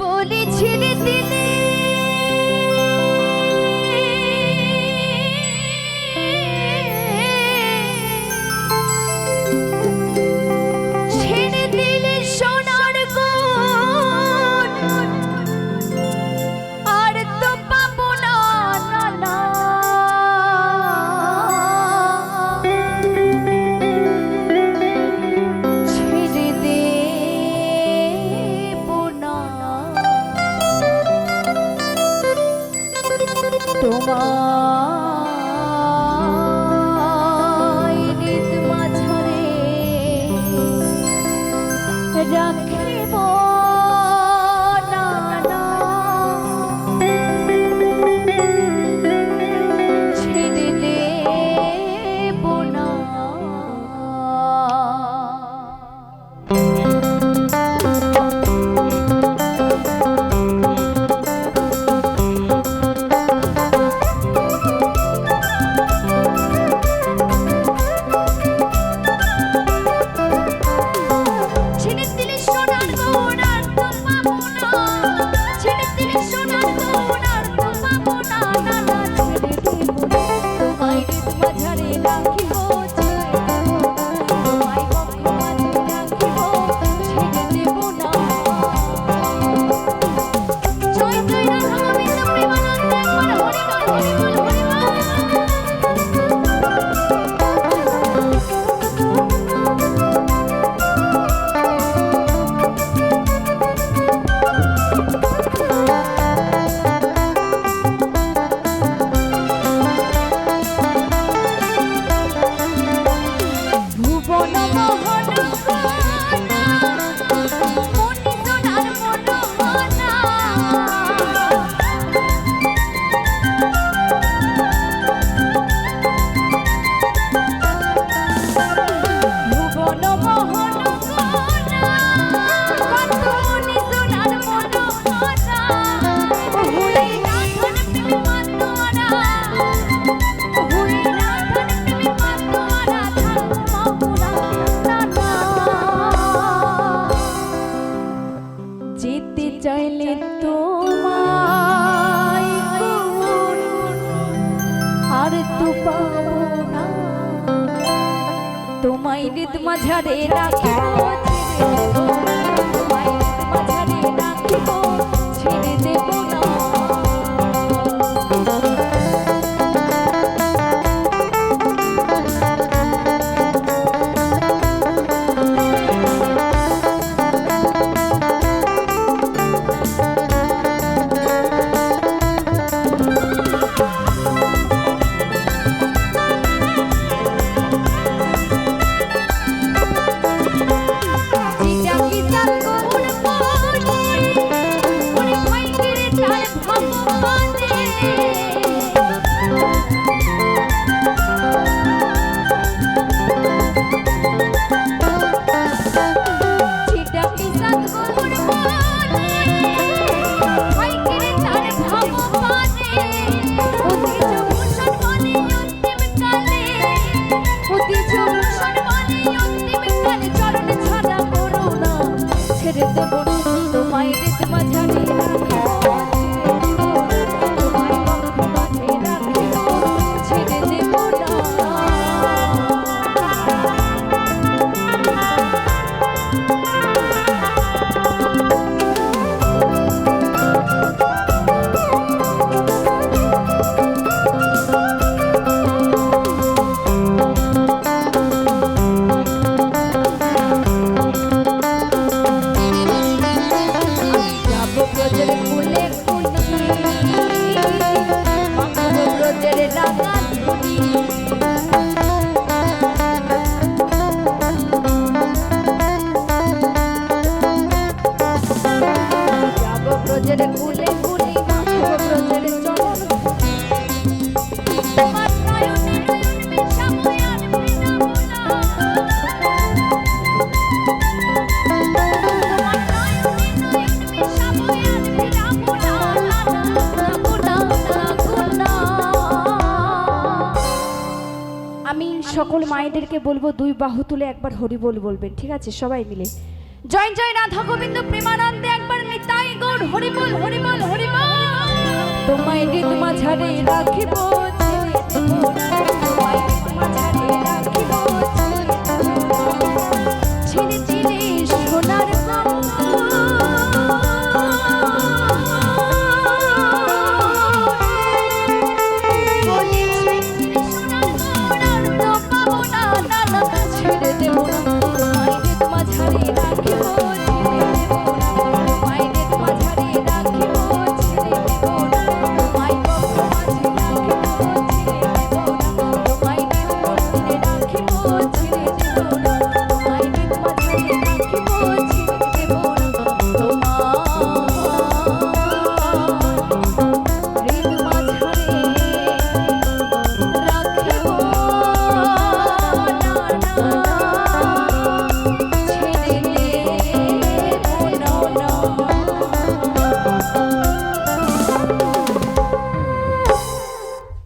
বলেছিলে দিলে তোমার মনোমোহন যেতে চাইলে তোমায় আর তো পাবো না। তোমায় ঋত মাঝারে রাখিব। তোমায় মাঝারে রাখিব। quererte por মায়েদেরকে বলব, দুই বাহু তুলে একবার হরি বল বলবেন, ঠিক আছে? সবাই মিলে। জয় জয় রাধা গোবিন্দ প্রেমানন্দে, একবার নিতাই গৌর, হরি বল হরি বল হরি বল। তোমায় হৃদ মাঝারে রাখিব